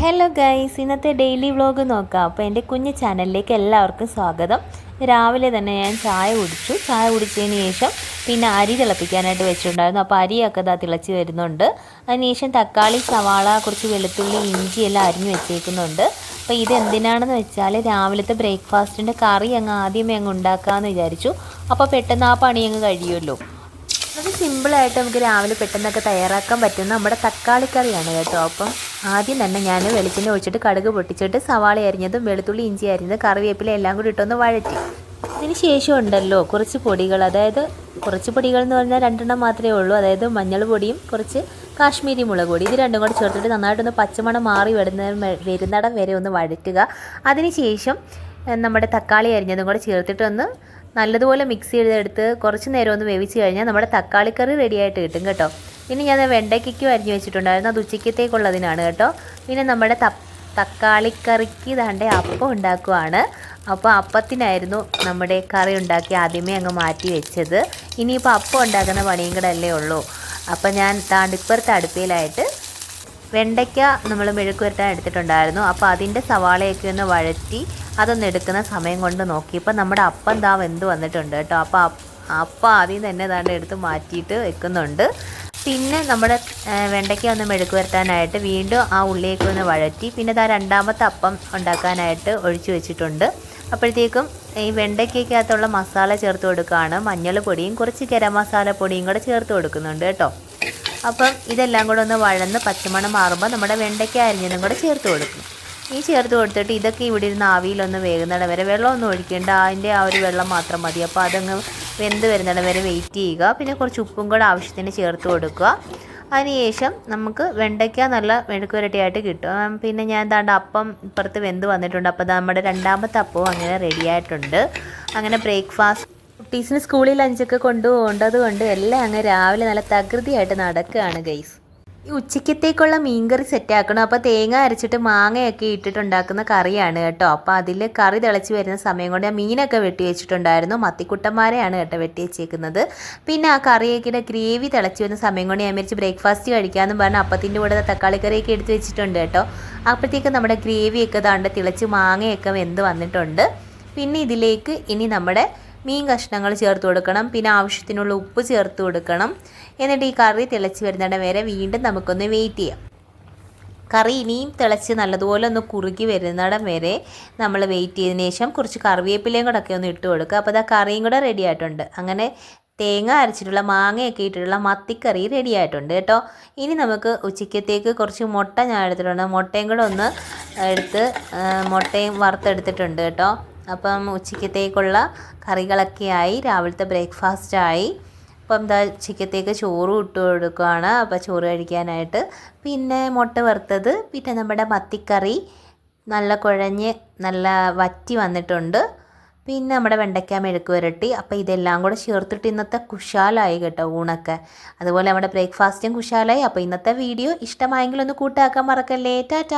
Hello guys ഇന്നത്തെ daily vlog നോക്കാം. അപ്പോൾ എന്റെ കുഞ്ഞ് ചാനലിലേക്ക് എല്ലാവർക്കും സ്വാഗതം. രാവിലെ തന്നെ ഞാൻ ചായ കുടിച്ചു. ചായ കുടിച്ചതിന് ശേഷം പിന്നെ അരി തിളപ്പിക്കാനായിട്ട് വെച്ചിട്ടുണ്ടായിരുന്നു. അപ്പോൾ അരിയൊക്കെ ഇതാ തിളച്ച് വരുന്നുണ്ട്. അതിനുശേഷം തക്കാളി സവാള കുറച്ച് വെളുത്തുള്ളി ഇഞ്ചി എല്ലാം അരിഞ്ഞ് വെച്ചേക്കുന്നുണ്ട്. അപ്പോൾ ഇത് എന്തിനാണെന്ന് വെച്ചാൽ രാവിലത്തെ ബ്രേക്ക്ഫാസ്റ്റിന്റെ കറി അങ്ങ് ആദ്യമേ അങ്ങ് ഉണ്ടാക്കാമെന്ന് വിചാരിച്ചു. അപ്പോൾ പെട്ടെന്ന് ആ പണി അങ്ങ് കഴിയുമല്ലോ. അത് സിമ്പിളായിട്ട് നമുക്ക് രാവിലെ പെട്ടെന്നൊക്കെ തയ്യാറാക്കാൻ പറ്റുന്ന നമ്മുടെ തക്കാളിക്കറിയാണ് കേട്ടോ. അപ്പം ആദ്യം തന്നെ ഞാൻ വെളിച്ചെണ്ണ ഒഴിച്ചിട്ട് കടുക് പൊട്ടിച്ചിട്ട് സവാള അരിഞ്ഞതും വെളുത്തുള്ളി ഇഞ്ചി അരിഞ്ഞത് കറിവേപ്പില എല്ലാം കൂടി ഇട്ടൊന്ന് വഴറ്റി. അതിന് ശേഷം ഉണ്ടല്ലോ കുറച്ച് പൊടികൾ അതായത് കുറച്ച് പൊടികൾ എന്ന് പറഞ്ഞാൽ രണ്ടെണ്ണം മാത്രമേ ഉള്ളൂ. അതായത് മഞ്ഞൾ പൊടിയും കുറച്ച് കാശ്മീരി മുളക് പൊടി ഇത് രണ്ടും കൂടി ചേർത്തിട്ട് നന്നായിട്ടൊന്ന് പച്ചമണം മാറി വരുന്ന വരുന്നിടം വരെ ഒന്ന് വഴറ്റുക. അതിനുശേഷം നമ്മുടെ തക്കാളി അരിഞ്ഞതും കൂടെ ചേർത്തിട്ട് ഒന്ന് നല്ലതുപോലെ മിക്സ് ചെയ്തെടുത്ത് കുറച്ച് നേരം ഒന്ന് വേവിച്ച് കഴിഞ്ഞാൽ നമ്മുടെ തക്കാളിക്കറി റെഡി ആയിട്ട് കിട്ടും കേട്ടോ. ഇനി ഞാൻ വെണ്ടയ്ക്കും അരിഞ്ഞു വെച്ചിട്ടുണ്ടായിരുന്നു. അത് ഉച്ചയ്ക്കത്തേക്കുള്ളതിനാണ് കേട്ടോ. പിന്നെ നമ്മുടെ തക്കാളിക്കറിക്ക് ഇതാണ്ട് അപ്പം ഉണ്ടാക്കുവാണ്. അപ്പോൾ അപ്പത്തിനായിരുന്നു നമ്മുടെ കറി ഉണ്ടാക്കി ആദ്യമേ അങ്ങ് മാറ്റി വെച്ചത്. ഇനിയിപ്പോൾ അപ്പം ഉണ്ടാക്കുന്ന പണിയും കൂടെ അല്ലേ ഉള്ളൂ. അപ്പോൾ ഞാൻ താണ്ടിപ്പുറത്തെ അടുപ്പയിലായിട്ട് വെണ്ടയ്ക്ക നമ്മൾ മെഴുക്ക് വരട്ടാൻ എടുത്തിട്ടുണ്ടായിരുന്നു. അപ്പോൾ അതിന്റെ സവാളയൊക്കെ ഒന്ന് വഴറ്റി അതൊന്ന് എടുക്കുന്ന സമയം കൊണ്ട് നോക്കി. ഇപ്പം നമ്മുടെ അപ്പം ദാ വെന്ത് വന്നിട്ടുണ്ട് കേട്ടോ. അപ്പോൾ അപ്പം ആദ്യം തന്നെ ദാണ്ട് എടുത്ത് മാറ്റിയിട്ട് വെക്കുന്നുണ്ട്. പിന്നെ നമ്മുടെ വെണ്ടയ്ക്ക ഒന്ന് മെഴുക്ക് വരുത്താനായിട്ട് വീണ്ടും ആ ഉള്ളിയൊക്കെ ഒന്ന് വഴറ്റി. പിന്നെ ദാ രണ്ടാമത്തെ അപ്പം ഉണ്ടാക്കാനായിട്ട് ഒഴിച്ചു വെച്ചിട്ടുണ്ട്. അപ്പോഴത്തേക്കും ഈ വെണ്ടയ്ക്കകത്തുള്ള മസാല ചേർത്ത് കൊടുക്കുകയാണ്. മഞ്ഞൾ പൊടിയും കുറച്ച് ഗരം മസാല പൊടിയും കൂടെ ചേർത്ത് കൊടുക്കുന്നുണ്ട് കേട്ടോ. അപ്പം ഇതെല്ലാം കൂടെ ഒന്ന് വഴന്ന് പച്ചമണം മാറുമ്പോൾ നമ്മുടെ വെണ്ടയ്ക്ക അരിഞ്ഞതും കൂടെ ചേർത്ത് കൊടുക്കും. ഈ ചേർത്ത് കൊടുത്തിട്ട് ഇതൊക്കെ ഇവിടെ ഇരുന്ന് ആവിയിലൊന്ന് വേകുന്നിടം വരെ വെള്ളമൊന്നും ഒഴിക്കേണ്ട. അതിന്റെ ആ ഒരു വെള്ളം മാത്രം മതി. അപ്പോൾ അതങ്ങ് വെന്ത് വരുന്നിടം വരെ വെയിറ്റ് ചെയ്യുക. പിന്നെ കുറച്ച് ഉപ്പും കൂടെ ആവശ്യത്തിന് ചേർത്ത് കൊടുക്കുക. അതിനുശേഷം നമുക്ക് വെണ്ടയ്ക്ക നല്ല മെഴുക്കുരട്ടിയായിട്ട് കിട്ടും. പിന്നെ ഞാൻ എന്താണ്ട് അപ്പം ഇപ്പുറത്ത് വെന്ത് വന്നിട്ടുണ്ട്. അപ്പോൾ നമ്മുടെ രണ്ടാമത്തെ അപ്പവും അങ്ങനെ റെഡിയായിട്ടുണ്ട് അങ്ങനെ ബ്രേക്ക്ഫാസ്റ്റ് കുട്ടീസിന് സ്കൂളിൽ ലഞ്ചൊക്കെ കൊണ്ടുപോകേണ്ടത് കൊണ്ട് എല്ലാം അങ്ങ് രാവിലെ നല്ല തകൃതിയായിട്ട് നടക്കുകയാണ് ഗൈസ് ഉച്ചക്കത്തേക്കുള്ള മീൻകറി സെറ്റാക്കണം. അപ്പോൾ തേങ്ങ അരച്ചിട്ട് മാങ്ങയൊക്കെ ഇട്ടിട്ടുണ്ടാക്കുന്ന കറിയാണ് കേട്ടോ. അപ്പോൾ അതിൽ കറി തിളച്ച് വരുന്ന സമയം കൊണ്ട് മീനൊക്കെ വെട്ടി വെച്ചിട്ടുണ്ടായിരുന്നു. മത്തിക്കുട്ടന്മാരെയാണ് കേട്ടോ വെട്ടി വെച്ചേക്കുന്നത്. പിന്നെ ആ കറിയൊക്കെ ഗ്രേവി തിളച്ച് വരുന്ന സമയം കൊണ്ട് ഞാൻ വിചാരിച്ച് ബ്രേക്ക്ഫാസ്റ്റ് കഴിക്കാമെന്ന് പറഞ്ഞാൽ അപ്പത്തിന്റെ കൂടെ തക്കാളി കറിയൊക്കെ എടുത്ത് വെച്ചിട്ടുണ്ട് കേട്ടോ. അപ്പോഴത്തേക്ക് നമ്മുടെ ഗ്രേവിയൊക്കെ ദാണ്ട് തിളച്ച് മാങ്ങയൊക്കെ വെന്ത് വന്നിട്ടുണ്ട്. പിന്നെ ഇതിലേക്ക് ഇനി നമ്മുടെ മീൻ കഷ്ണങ്ങൾ ചേർത്ത് കൊടുക്കണം പിന്നെ ആവശ്യത്തിനുള്ള ഉപ്പ് ചേർത്ത് കൊടുക്കണം. എന്നിട്ട് ഈ കറി തിളച്ച് വരുന്നിടം വരെ വീണ്ടും നമുക്കൊന്ന് വെയിറ്റ് ചെയ്യാം. കറി ഇനിയും തിളച്ച് നല്ലതുപോലെ ഒന്ന് കുറുകി വരുന്നിടം വരെ നമ്മൾ വെയിറ്റ് ചെയ്തതിന് ശേഷം കുറച്ച് കറിവേപ്പിലയും കൂടെ ഒക്കെ ഒന്ന് ഇട്ട് കൊടുക്കുക. അപ്പോൾ അത് കറിയും കൂടെ റെഡി ആയിട്ടുണ്ട്. അങ്ങനെ തേങ്ങ അരച്ചിട്ടുള്ള മാങ്ങയൊക്കെ ഇട്ടിട്ടുള്ള മത്തിക്കറി റെഡി ആയിട്ടുണ്ട് കേട്ടോ. ഇനി നമുക്ക് ഉച്ചക്കത്തേക്ക് കുറച്ച് മുട്ട ഞാൻ എടുത്തിട്ടുണ്ട്. മുട്ടയും കൂടെ ഒന്ന് എടുത്ത് മുട്ടയും വറുത്തെടുത്തിട്ടുണ്ട് കേട്ടോ. അപ്പം ഉച്ചക്കത്തേക്കുള്ള കറികളൊക്കെ ആയി രാവിലത്തെ ബ്രേക്ക്ഫാസ്റ്റ് ആയി. അപ്പം എന്താ ഉച്ചക്കത്തേക്ക് ചോറ് ഇട്ട് കൊടുക്കുകയാണ് അപ്പോൾ ചോറ് കഴിക്കാനായിട്ട്. പിന്നെ മുട്ട വറുത്തത് പിന്നെ നമ്മുടെ മത്തിക്കറി നല്ല കുഴഞ്ഞ് നല്ല വറ്റി വന്നിട്ടുണ്ട്. പിന്നെ നമ്മുടെ വെണ്ടയ്ക്ക മെഴുക്ക് വരട്ടി. അപ്പോൾ ഇതെല്ലാം കൂടെ ചേർത്തിട്ട് ഇന്നത്തെ കുശാലായി കേട്ടോ ഊണൊക്കെ. അതുപോലെ നമ്മുടെ ബ്രേക്ക്ഫാസ്റ്റും കുശാലായി. അപ്പോൾ ഇന്നത്തെ വീഡിയോ ഇഷ്ടമായെങ്കിൽ ഒന്ന് കൂട്ടാക്കാൻ മറക്കല്ലേ. ടാറ്റ.